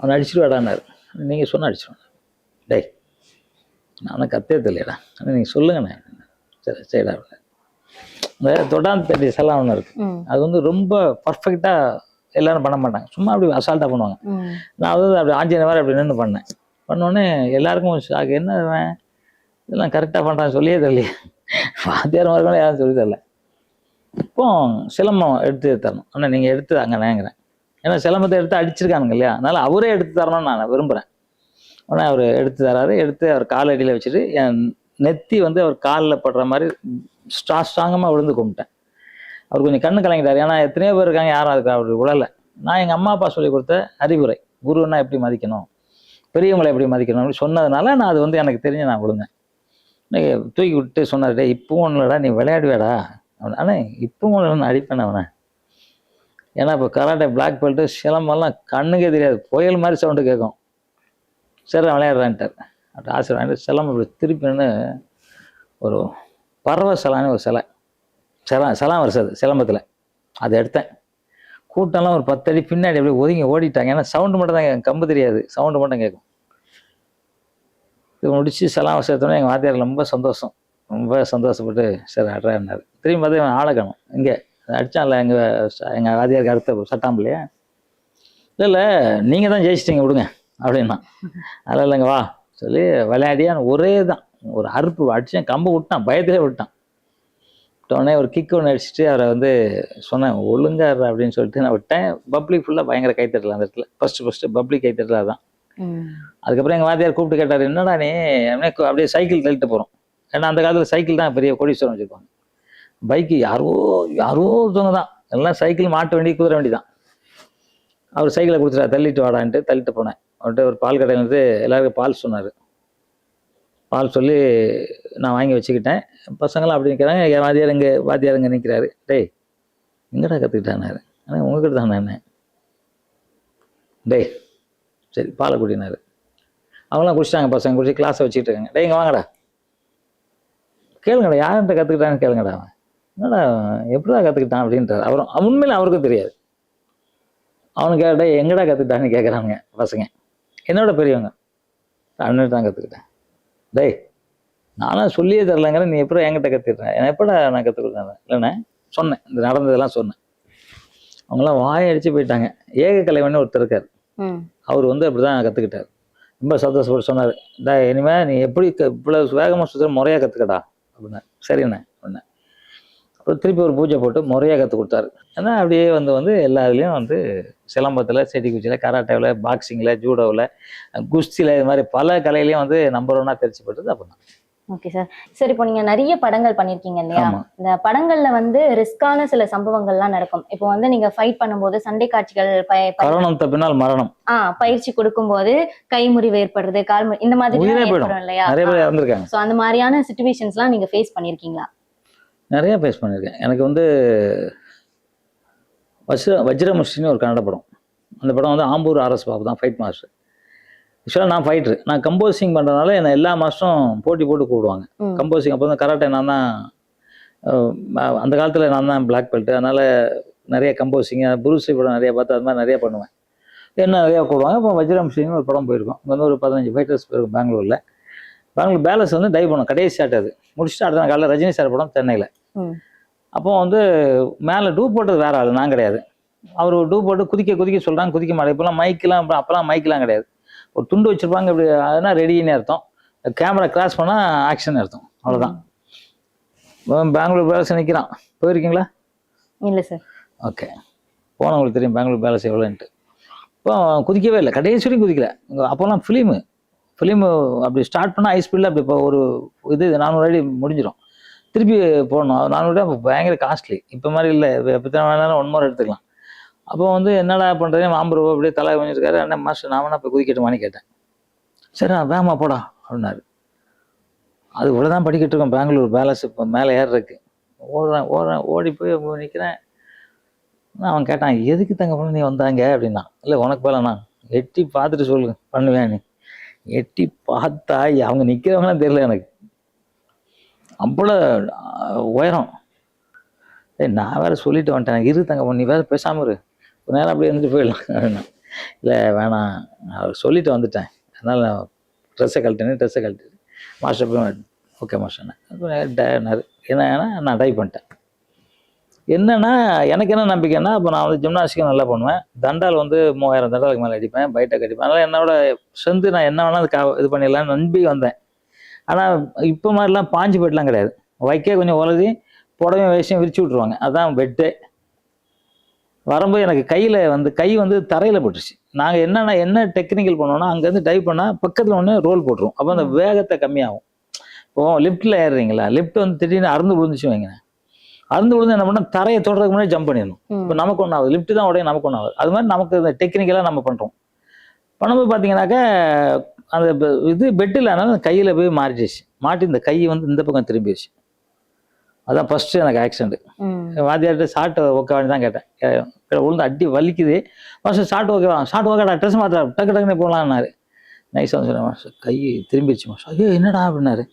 [SPEAKER 1] அவனை அடிச்சுட்டு நீங்கள் சொன்ன அடிச்சிருவான். டேய் நான் கத்தே தெரியலடா ஆனால் நீங்கள் சொல்லுங்கண்ணே. சரி சரிடா. இந்த தொடாந்து தட்டி செல்லாம் ஒன்று இருக்குது
[SPEAKER 2] ம்,
[SPEAKER 1] அது வந்து ரொம்ப பர்ஃபெக்டாக எல்லாரும் பண்ண மாட்டாங்க. சும்மா அப்படி அசால்ட்டாக பண்ணுவாங்க. நான் வந்து அப்படி ஆஞ்சநேயர் மாதிரி அப்படி நின்று பண்ணேன். பண்ணோடனே எல்லாருக்கும் ஷாக் என்ன இதெல்லாம் கரெக்டாக பண்ணுறான்னு சொல்லியே தெரியலையே. வாத்தியார் மாதிரி யாரும் சொல்லி தரல. இப்போ சிலம்பம் எடுத்து தரணும். ஆனால் நீங்கள் எடுத்து அங்கே நேங்கிறேன் ஏன்னா சிலம்பத்தை எடுத்து அடிச்சிருக்கானுங்க இல்லையா? அதனால் அவரே எடுத்து தரணும்னு நான் விரும்புகிறேன் உடனே அவர் எடுத்து தராரு எடுத்து அவர் கால் அடியில் வச்சுட்டு என் நெத்தி வந்து அவர் காலில் படுற மாதிரி ஸ்ட்ரா ஸ்ட்ராங்கமாக விழுந்து கும்பிட்டேன். அவர் கொஞ்சம் கண்ணு கலங்கிட்டார். ஏன்னா எத்தனையோ பேர் இருக்காங்க யாரும் அதுக்கு அவர் விழலை நான் எங்கள் அம்மா அப்பா சொல்லி கொடுத்த அறிவுரை குருன்னா எப்படி மதிக்கணும் பெரியவங்களை எப்படி மதிக்கணும் அப்படின்னு சொன்னதுனால நான் அது வந்து எனக்கு தெரிஞ்சு நான் விழுந்தேன். இன்னைக்கு தூக்கி விட்டு சொன்னார் இப்பவும் ஒன்றுலடா நீ விளையாடுவேடா. அவன் ஆனால் இப்பவும் ஒன்று அடிப்பேன் அவனை. ஏன்னா இப்போ கராட்டே பிளாக் பெல்ட்டு சிலம்பெல்லாம் கண்ணுக்கே தெரியாது புயல் மாதிரி சவுண்டு கேட்கும். சரி நான் விளையாடுறான்ட்டார் அப்படி ஆசை வாங்கிட்டு சிலம்பம் இப்படி திருப்பி நின்று ஒரு பறவை சிலான்னு ஒரு சிலை. சிலம் சிலம் வருஷம் சிலம்பத்தில். அதை எடுத்தேன். கூட்டம்லாம் ஒரு பத்தடி பின்னாடி அப்படியே ஒதுங்கி ஓடிட்டாங்க. ஏன்னா சவுண்டு மட்டும் தான் கம்பு தெரியாது. சவுண்டு மட்டும் கேட்கும் இது முடிச்சு செலாம் வருஷத்தோட எங்கள் வாத்தியார் ரொம்ப சந்தோஷம். ரொம்ப சந்தோஷப்பட்டு சரி அட்றாருனாரு திரும்பி பார்த்து இவன் ஆளை காணும் இங்கே அடித்தான்ல எங்கள் எங்கள் வாத்தியாருக்கு அடுத்த சட்டாம்பிள்ளையே? இல்லை இல்லை. நீங்கள் தான் ஜெயிச்சிட்டீங்க விடுங்க. அப்படின்னா. அதெல்லாம் இல்லைங்க வா. சொல்லி விளையாடியா ஒரே தான் ஒரு அறுப்பு அடிச்சேன் கம்பு விட்டான் பயத்திலே விட்டான். விட்டோடனே ஒரு கிக் ஒன்று அடிச்சுட்டு அவரை வந்து சொன்னேன் ஒழுங்காரு அப்படின்னு சொல்லிட்டு நான் விட்டேன். பப்ளிக் ஃபுல்லாக பயங்கர கைத்தட்டல அந்த இடத்துல. ஃபஸ்ட்டு ஃபஸ்ட்டு பப்ளிக் கைத்தட்டல தான் அதுக்கப்புறம் எங்கள் வாத்தியார் கூப்பிட்டு கேட்டார் என்னடா நீ? அப்படியே சைக்கிள் தள்ளிட்டு போகிறோம் ஏன்னா அந்த காலத்தில் சைக்கிள் தான் பெரிய கோடீஸ்வரம் வச்சுருப்பாங்க. பைக்கு யாரோ யாரோ ஒருத்தவங்க தான். எல்லாம் சைக்கிள் மாட்டு வண்டி குதிரை வண்டி தான் அவர் சைக்கிளை கொடுத்துட்டா தள்ளிட்டு வாடான்ட்டு தள்ளிட்டு போனேன். அவர்கிட்ட ஒரு பால் கடையில் இருந்து எல்லாருக்கும் பால் சொன்னார். பால் சொல்லி நான் வாங்கி வச்சுக்கிட்டேன். பசங்களாம் அப்படி நிற்கிறாங்க என் வாத்தியார் இங்கே வாத்தியார் இங்கே நிற்கிறாரு டேய் எங்கடா கற்றுக்கிட்டானாரு ஆனால் உங்ககிட்ட தான் என்ன? டேய் சரி பாலை குடினாரு. அவங்களாம் குடிச்சிட்டாங்க பசங்க. குடிச்சு கிளாஸை வச்சுக்கிட்டு இருக்காங்க. டேய் இங்கே வாங்கடா. கேளுங்கடா யார்கிட்ட கற்றுக்கிட்டான்னு கேளுங்கடா அவன். என்னடா எப்படிடா கற்றுக்கிட்டான் அப்படின்றார். அவரும் உண்மையில அவருக்கும் தெரியாது. அவனுக்கு டே எங்கடா கற்றுக்கிட்டான்னு கேட்குறாங்க பசங்க. என்னோட பெரியவங்க. அண்ணன் தான் கற்றுக்கிட்டேன் டேய் நானும் சொல்லியே தரலங்கிற நீ எப்படா என்கிட்ட கற்றுக்கிட்டேன் என்ன எப்படா நான் கற்றுக்கிட்டேன் இல்லைண்ணே சொன்னேன். இந்த நடந்ததெல்லாம் சொன்னேன். அவங்களாம் வாயடிச்சு போயிட்டாங்க. ஏக கலைவன் ஒருத்தர் இருக்கார். அவர் வந்து அப்படி தான் கற்றுக்கிட்டார் ரொம்ப சந்தோஷப்பட்டு சொன்னார். டா இனிமே நீ எப்படி க இவ்வளோ வேகமாக சுற்றுற முறையாக கற்றுக்கடா அப்படின்னா சரிண்ணே. திருப்பி ஒரு பூஜை போட்டு முறையாக கற்றுக் கொடுத்தாரு. ஏன்னா அப்படியே வந்து வந்து எல்லா இதுலேயும் வந்து சிலம்பத்தில் செடி குச்சியில் கராட்டேவில் பாக்ஸிங்கில் ஜூடோவில் குஸ்தியில் இது மாதிரி பல கலையிலையும் வந்து நம்பர் ஒன்னாக தெரிச்சு போட்டது அப்போ
[SPEAKER 2] ஓகே சார் சரி இப்போ நீங்க நிறைய படங்கள் பண்ணிருக்கீங்க இல்லையா? இந்த படங்கள்ல வந்து ரிஸ்கான சில சம்பவங்கள்லாம் நடக்கும். இப்போ வந்து நீங்க ஃபைட் பண்ணும்போது சண்டை காட்சிகள்
[SPEAKER 1] கரணம் தப்பினால் மரணம்.
[SPEAKER 2] ஆ பயிற்சி கொடுக்கும்போது கை முறிவு ஏற்படுறது கால் இந்த மாதிரி இல்லையா?
[SPEAKER 1] நிறைய பேர் இறந்துருக்காங்க.
[SPEAKER 2] சோ அந்த மாதிரியான சுச்சுவேஷன்ஸ்லாம் நீங்க ஃபேஸ் பண்ணிருக்கீங்களா?
[SPEAKER 1] நிறைய ஃபேஸ் பண்ணியிருக்கேன். எனக்கு வந்து வஜ்ர வஜ்ரமுஷ்டின்னு ஒரு கன்னட படம். அந்த படம் வந்து ஆம்பூர் ஆர்எஸ் பாபு தான் ஃபைட் மாஸ்டர் ஆக்சுவலாக நான் ஃபைட்ரு நான் கம்போசிங் பண்ணுறதுனால என்னை எல்லா மாதம் போட்டி போட்டு கூப்பிடுவாங்க.
[SPEAKER 2] ம்,
[SPEAKER 1] கம்போசிங் அப்போ வந்து கராட்டே நான் தான் அந்த காலத்தில் நான் தான் பிளாக் பெல்ட்டு அதனால் நிறைய கம்போசிங் புருஸ்ரீ படம் நிறைய பார்த்து அது மாதிரி நிறைய பண்ணுவேன். என்ன நிறையா கூடுவாங்க இப்போ வஜ்ரமுஷ்டின்னு ஒரு படம் போயிருக்கோம். இங்கே வந்து ஒரு பதினஞ்சு ஃபைட்டர்ஸ் போயிருக்கும் பெங்களூரில். பெங்களூர் பேலஸ் வந்து டைவ் பண்ணோம். கடைசி ஷாட் அது. முடிச்சுட்டு அடுத்த காலையில் ரஜினி சார் படம் சென்னையில். அப்போ வந்து மேலே டூ போட்டது வேற ஆள் நான் கிடையாது. அவர் டூ போட்டு குதிக்க குதிக்க சொல்கிறாங்க குதிக்க மாட்டேன். இப்போலாம் மைக்கெலாம் அப்போலாம் மைக்கெலாம் கிடையாது. ஒரு துண்டு வச்சுருப்பாங்க இப்படி அதுனா ரெடின்னு அர்த்தம். கேமரா கிராஸ் பண்ணால் ஆக்ஷன் அர்த்தம். அவ்வளோதான் பெங்களூர் பேலஸ் நிற்கிறான் போயிருக்கீங்களா?
[SPEAKER 2] இல்ல சார்
[SPEAKER 1] ஓகே போனவங்களுக்கு தெரியும் பெங்களூர் பேலஸ் எவ்வளோன்ட்டு இப்போ குதிக்கவே இல்லை. கடைசி வரைக்கும் குதிக்கல. அப்போல்லாம் ஃபிலிமு ஃபிலிமு அப்படி ஸ்டார்ட் பண்ணால் ஹை ஸ்பீடில் அப்படி இப்போ ஒரு இது நானூறு அடி முடிஞ்சிடும் திருப்பி போடணும். அது நானூறு அடி அப்போ பயங்கர காஸ்ட்லி இப்போ மாதிரி இல்லை. எப்போ வேணாலும் ஒன் மோர் எடுத்துக்கலாம். அப்போ வந்து என்னடா பண்ணுறது மாம்பு ரூபா அப்படியே தலை கொஞ்சிருக்காரு அண்ணன் மாஸ்டர் நான் வேணா போய் குதிக்கட்டுமான்னு கேட்டேன். சரி நான் வேமா போடா அப்படின்னாரு. அது இவ்வளோ தான் படிக்கிட்டு இருக்கோம். பெங்களூர் பேலஸ் இப்போ மேலே ஏறுறதுக்கு. ஓடுறேன் ஓடுறேன் ஓடி போய் நிற்கிறேன் நான் அவன் கேட்டான் எதுக்கு தங்க பண்ண நீ வந்தாங்க? அப்படின்னா இல்லை உனக்கு போகலண்ணா எட்டி பார்த்துட்டு சொல்லு பண்ணுவேன் நீ எட்டி பார்த்தா அவங்க நிற்கிறவங்களாம் தெரியல எனக்கு. அவ்வளோ உயரம். ஏய் நான் வேற சொல்லிட்டு வந்துட்டேன். இரு தங்க நீ வேற பேசாமல் இரு. ஒரு நேரம் அப்படியே இருந்துட்டு போயிடலாம். இல்லை வேணாம். அவர் சொல்லிட்டு வந்துட்டேன். அதனால் நான் ட்ரெஸ்ஸை கழட்டினேன் ட்ரெஸ்ஸை கழட்டி மாஸ்டர் போய் ஓகே மாஸ்டர் என்ன நான் டைப் பண்ணிட்டேன். என்னன்னா எனக்கு என்ன நம்பிக்கைன்னா இப்போ நான் வந்து ஜிம்னாஸ்டிக்கும் நல்லா பண்ணுவேன். தண்டால் வந்து மூவாயிரம் தண்டாலுக்கு மேலே அடிப்பேன். பைட்டை அடிப்பேன். அதனால் என்னோட ஸ்ட்ரென்த்து நான் என்ன வேணால் அது இது பண்ணிடலாம்னு நம்பி வந்தேன். ஆனால் இப்போ மாதிரிலாம் பாஞ்சு பெட்லாம் கிடையாது. வைக்க கொஞ்சம் உலகி புடவை வேஷம் விரிச்சு விட்ருவாங்க அதான் பெட்டே வரும்போது எனக்கு கையில் வந்து கை வந்து தரையில் போட்டுருச்சு. நாங்கள் என்னென்ன என்ன டெக்னிக்கல் பண்ணோம்னா அங்கேருந்து டைப் பண்ணால் பக்கத்தில் ஒன்று ரோல் போட்டுருவோம். அப்போ அந்த வேகத்தை கம்மியாகும். இப்போ லிஃப்ட்டில் ஏறுறீங்களா? லிஃப்ட் வந்து திடீர்னு அறுந்து விழுந்துச்சு வைங்க அறுந்து விழுந்து என்ன பண்ணால் தரையை தொடுறதுக்கு முன்னாடி ஜம்ப் பண்ணிடணும். இப்போ நமக்கு ஒன்றும் ஆகுது. லிஃப்ட் தான் உடைய நமக்கு ஒன்றும் ஆகுது. அது மாதிரி நமக்கு இந்த டெக்னிக்கலாக நம்ம பண்ணுறோம் பண்ணும்போது பார்த்தீங்கன்னாக்கா அந்த இது பெட்டில் ஆனாலும் கையில் போய் மாறிடுச்சு. மாட்டி இந்த கை வந்து இந்த பக்கம் திரும்பிடுச்சு. அதான் ஃபஸ்ட்டு எனக்கு ஆக்சிடென்ட். வாத்தியார்கிட்ட ஷார்ட் ஓகேவான்னு தான் கேட்டேன். விழுந்து அடி வலிக்குது. மாஸ்டர் ஷார்ட் ஓகேவா ஷார்ட் ஓகேடா ட்ரெஸ் மாத்திரா டக்கு டக்குன்னு போகலான்னாரு நைஸாக வந்து சொன்னேன் மாஸ்டர் கை திரும்பிடுச்சு மாஸ்டர். ஐயோ என்னடா? அப்படின்னாரு.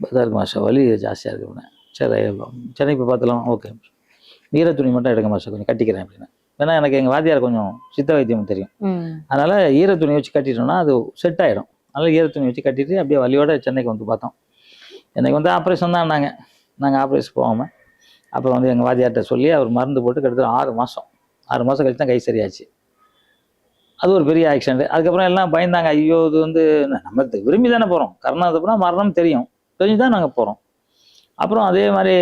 [SPEAKER 1] இதாக இருக்கு மாஸ்டர். வலி ஜாஸ்தியாக இருக்கு. அப்படின்னேன். சரி சென்னை போய் பார்த்துலாம் ஓகே. ஈர துணி மட்டும் எடுங்க மாஸ்டர். கொஞ்சம் கட்டிக்கிறேன் அப்படின்னு ஏன்னா எனக்கு எங்கள் வாத்தியார் கொஞ்சம் சித்த வைத்தியம் தெரியும். அதனால் ஈர துணி வச்சு கட்டிட்டோம்னா அது செட் ஆகிடும் அதனால் ஈர துணி வச்சு கட்டிட்டு அப்படியே வலியோட சென்னைக்கு வந்து பார்த்தோம். எனக்கு வந்து ஆப்ரேஷன் தான் நாங்கள் நாங்கள் ஆப்ரேஷன் போகாமல் அப்புறம் வந்து எங்கள் வாத்தியார்கிட்ட சொல்லி அவர் மருந்து போட்டு கிட்டத்தட்ட ஆறு மாதம் ஆறு மாதம் கழிச்சு தான் கை சரியாச்சு. அது ஒரு பெரிய ஆக்சிடென்ட் அதுக்கப்புறம் எல்லாம் பயந்தாங்க. ஐயோ இது வந்து நம்ம விரும்பி தானே போகிறோம் கர்நாடகப்புறம் மரணம் தெரியும். தெரிஞ்சு தான் நாங்கள் போகிறோம் அப்புறம் அதே மாதிரி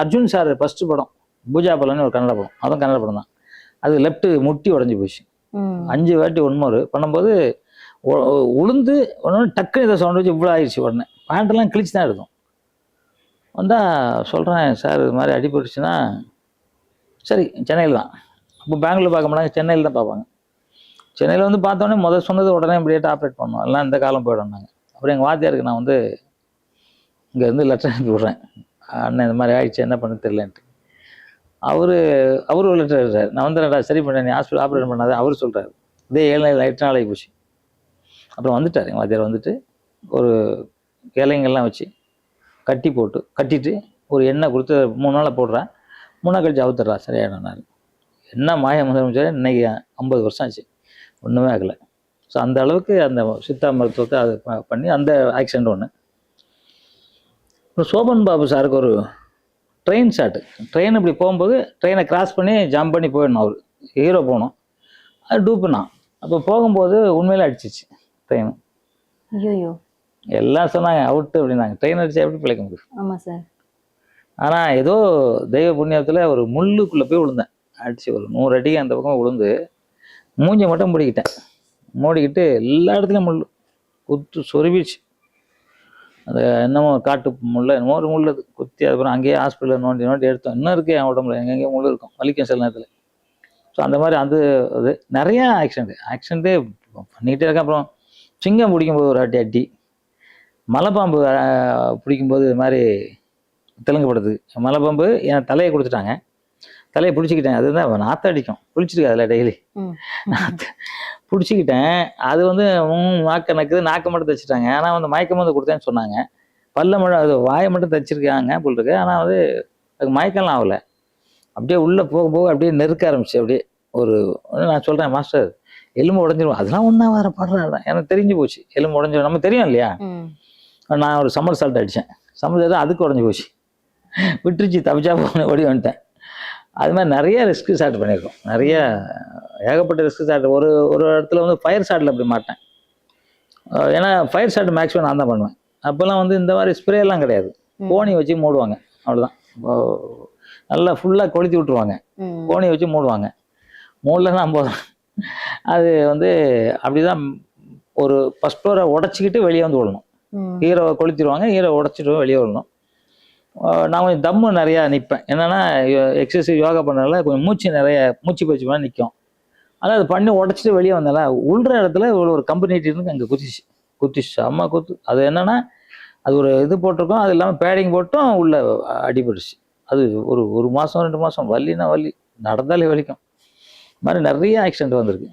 [SPEAKER 1] அர்ஜுன் சார் ஃபஸ்ட்டு படம் பூஜா பலன்னு ஒரு கன்னட படம். அதுவும் கன்னட படம் தான். அது லெஃப்ட்டு முட்டி உடஞ்சி போச்சு. அஞ்சு வாட்டி ஒன்மோரு பண்ணும்போது உளுந்து உடனே டக்குன்னு இதை சவுண்ட் வச்சு இவ்வளோ ஆயிடுச்சு உடனே. பேண்ட்டெல்லாம் கிழிச்சு தான் எடுத்தோம். வந்தால் சொல்கிறேன் சார் இது மாதிரி அடிபட்டுச்சுன்னா சரி சென்னையில் தான். அப்போ பெங்களூர் பார்க்க மாட்டாங்க சென்னையில் தான் பார்ப்பாங்க. சென்னையில் வந்து பார்த்தோன்னே முதல் சொன்னது உடனே இப்படியே ஆப்ரேட் பண்ணோம். எல்லாம் இந்த காலம் போயிடும் நாங்கள் அப்புறம் எங்கள் வாத்தியாருக்கு நான் வந்து இங்கேருந்து லெட்டர் அனுப்பி விட்றேன். அண்ணன் இந்த மாதிரி ஆயிடுச்சு என்ன பண்ண தெரியலன்ட்டு. அவர் அவர் ஒரு லெட்டர் எழுதுறாரு நான் வந்துடுறேன்டா சரி பண்ணேன் நீ ஹாஸ்பிட்டல் ஆப்ரேட் பண்ணாத அவர் சொல்கிறாரு இதே ஏழு நாள் எட்டு நாள் போச்சு. அப்புறம் வந்துட்டார் எங்கள் வாத்தியார் வந்துட்டு ஒரு இலைங்கெல்லாம் வச்சு கட்டி போட்டு கட்டிட்டு ஒரு எண்ணெய் கொடுத்து மூணு நாளை போடுறேன் மூணு நாள் கழிச்சு அவுத்துறா சரியாயிடும் என்ன மாய முதலமைச்சர் இன்னைக்கு ஐம்பது வருஷம் ஆச்சு. ஒன்றுமே ஆகலை. ஸோ அந்த அளவுக்கு அந்த சித்தா மருத்துவத்தை அது பண்ணி அந்த ஆக்சிடென்ட் ஒன்று அப்புறம் சோபன் பாபு சாருக்கு ஒரு ட்ரெயின் ஷாட்டு ட்ரெயின் இப்படி போகும்போது ட்ரெயினை கிராஸ் பண்ணி ஜம்ப் பண்ணி போயிடணும் அவர். ஹீரோ போகணும். அது டூப்புனான் அப்போ போகும்போது உண்மையிலே அடிச்சிச்சு ட்ரெயின்
[SPEAKER 2] ஐயையோ.
[SPEAKER 1] எல்லாம் சொன்னாங்க அவுட்டு அப்படின்னாங்க. ட்ரெயின் அடிச்சா எப்படி பிழைக்க முடியும்?
[SPEAKER 2] ஆமா சார்
[SPEAKER 1] ஆனால் ஏதோ தெய்வ புண்ணியத்தில் ஒரு முள்ளுக்குள்ளே போய் விழுந்தேன். அடிச்சு ஒரு நூறு அடிக்கு அந்த பக்கம் விழுந்து மூஞ்சை மட்டும் மூடிக்கிட்டேன். மூடிக்கிட்டு எல்லா இடத்துலையும் முள் குத்து சொருவிடுச்சு. அந்த என்னமோ காட்டு முள்ள என்னமோ ஒரு முள் அது. குத்தி அதுக்கப்புறம் அங்கேயே ஹாஸ்பிட்டலில் நோண்டி நோண்டி எடுத்தோம். இன்னும் இருக்கு என் உடம்புல. எங்கெங்கேயும் முள் இருக்கும். வலிக்கும் சில நேரத்தில். ஸோ அந்த மாதிரி அது அது நிறையா ஆக்சிடென்ட் ஆக்சிடென்ட்டே பண்ணிக்கிட்டே இருக்கேன். அப்புறம் சிங்கம் பிடிக்கும்போது ஒரு அடி அடி. மலைப்பாம்பு பிடிக்கும்போது இது மாதிரி தெலுங்கு படத்துக்கு மலைப்பாம்பு என் தலையை கொடுத்துட்டாங்க தலையை பிடிச்சிக்கிட்டேன். அதுதான் நாற்று அடிக்கும். பிடிச்சிருக்கு அதில் டெய்லி. நாற்று பிடிச்சிக்கிட்டேன். அது வந்து நாக்க நக்குது நாக்க மட்டும் தைச்சிட்டாங்க. ஆனால் வந்து மயக்க மருந்து கொடுத்தேன்னு சொன்னாங்க. பல்ல மட்டும் அது வாயை மட்டும் தைச்சிருக்காங்க போல் இருக்கு. ஆனால் வந்து அதுக்கு மயக்கம்லாம் ஆகலை. அப்படியே உள்ளே போக போக அப்படியே நெருக்க ஆரம்பிச்சு அப்படியே ஒரு நான் சொல்கிறேன் மாஸ்டர் எலும்பு உடஞ்சிரும். அதெல்லாம் ஒன்றா வர பாடுறேன் எனக்கு தெரிஞ்சு போச்சு. எலும்பு உடஞ்சிரும். நம்ம தெரியும் இல்லையா. நான் ஒரு சம்மர் சால்ட் அடித்தேன் சம்மர் சால்ட் அதுக்கு உடஞ்சி போச்சு. விட்டுருச்சு தப்பிச்சா போன ஓடி வந்துட்டேன். அது மாதிரி நிறைய ரிஸ்க் ஸ்டார்ட் பண்ணியிருக்கோம். நிறைய ஏகப்பட்ட ரிஸ்க் ஸ்டார்ட் ஒரு ஒரு இடத்துல வந்து ஃபயர் ஷாட்டில் அப்படி மாட்டேன். ஏன்னா ஃபயர் ஷாட் மேக்ஸிமம் நான் தான் பண்ணுவேன். அப்போல்லாம் வந்து இந்த மாதிரி ஸ்ப்ரே எல்லாம் கிடையாது. கோணி வச்சு மூடுவாங்க. அவ்வளோதான் நல்லா ஃபுல்லாக கொளுத்தி விட்ருவாங்க. கோணி வச்சு மூடுவாங்க. மூடலன்னா போதும் அது வந்து அப்படிதான் ஒரு ஃபஸ்ட் ஃப்ளோரை உடச்சிக்கிட்டு வெளியே வந்து விடணும். ஹீரோவை கொளுத்திடுவாங்க ஹீரோ உடச்சிட்டு வெளியே வரணும் ஆஹ் நான் கொஞ்சம் தம்மு நிறையா நிற்பேன் என்னென்னா எக்ஸசைஸ் யோகா பண்ணனால கொஞ்சம் மூச்சு நிறைய மூச்சு பயிற்சி பண்ண நிற்கும் ஆனால் அது பண்ணி உடச்சிட்டு வெளியே வந்தால உள்ற இடத்துல இவ்வளோ ஒரு கம்பெனி இருந்து அங்கே குத்திச்சு குத்திச்சு அம்மா குத்து. அது என்னென்னா அது ஒரு இது போட்டிருக்கோம் அது இல்லாமல் பேடிங் போட்டும் உள்ள அடிபடுச்சு அது ஒரு ஒரு மாதம் ரெண்டு மாதம் வலினா வலி நடந்தாலே வலிக்கும். இது மாதிரி நிறைய ஆக்சிடென்ட் வந்திருக்கு.